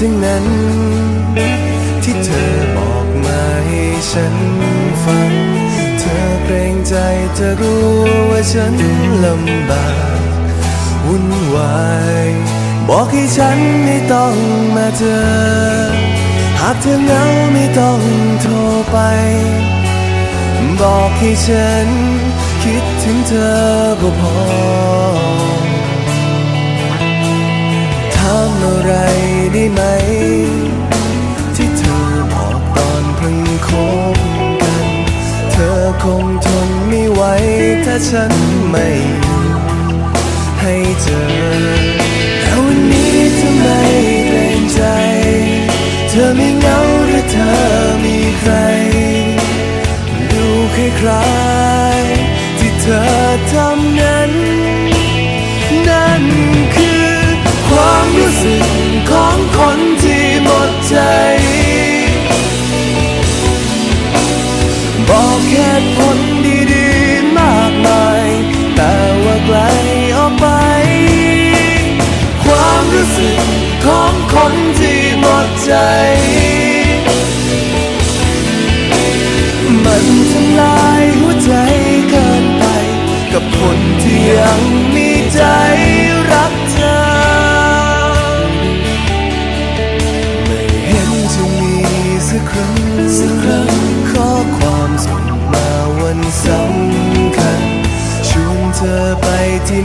ทั้งนั้น ที่เธอบอกมาให้ฉันฟัง เธอเกรงใจเธอรู้ว่าฉันลำบากวุ่นวายบอกให้ฉันไม่ต้องมาเจอ หากเธอเหงาไม่ต้องโทรไป บอกให้ฉันคิดถึงเธอก็พอ คงทนไม่ไหวถ้าฉันไม่ให้เจอแต่วันนี้ทำไม่เกรงใจ เธอไม่เหงาหรือเธอมีใคร ดูคล้ายๆที่เธอทำนั้น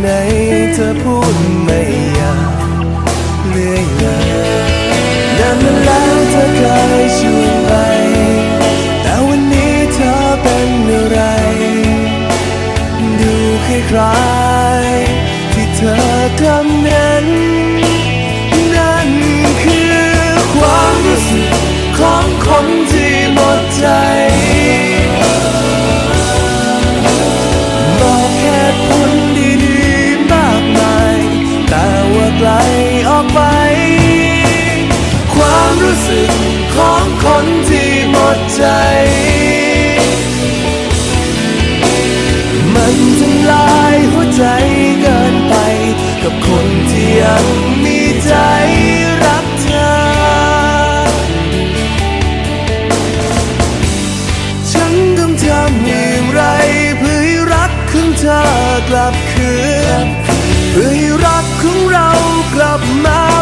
ไหนเธอพูดไม่อยากเลื่อยเลยนานมาแล้วเธอเคยชวนไป แต่วันนี้เธอเป็นอะไร ดูคล้ายๆที่เธอทำ ดใจ มันทำลายหัวใจเกินไป กับคนที่ยังมีใจรักเธอ ฉันต้องทำอย่างไรเพื่อให้รักของเธอกลับคืนเพื่อให้รักของเรากลับมา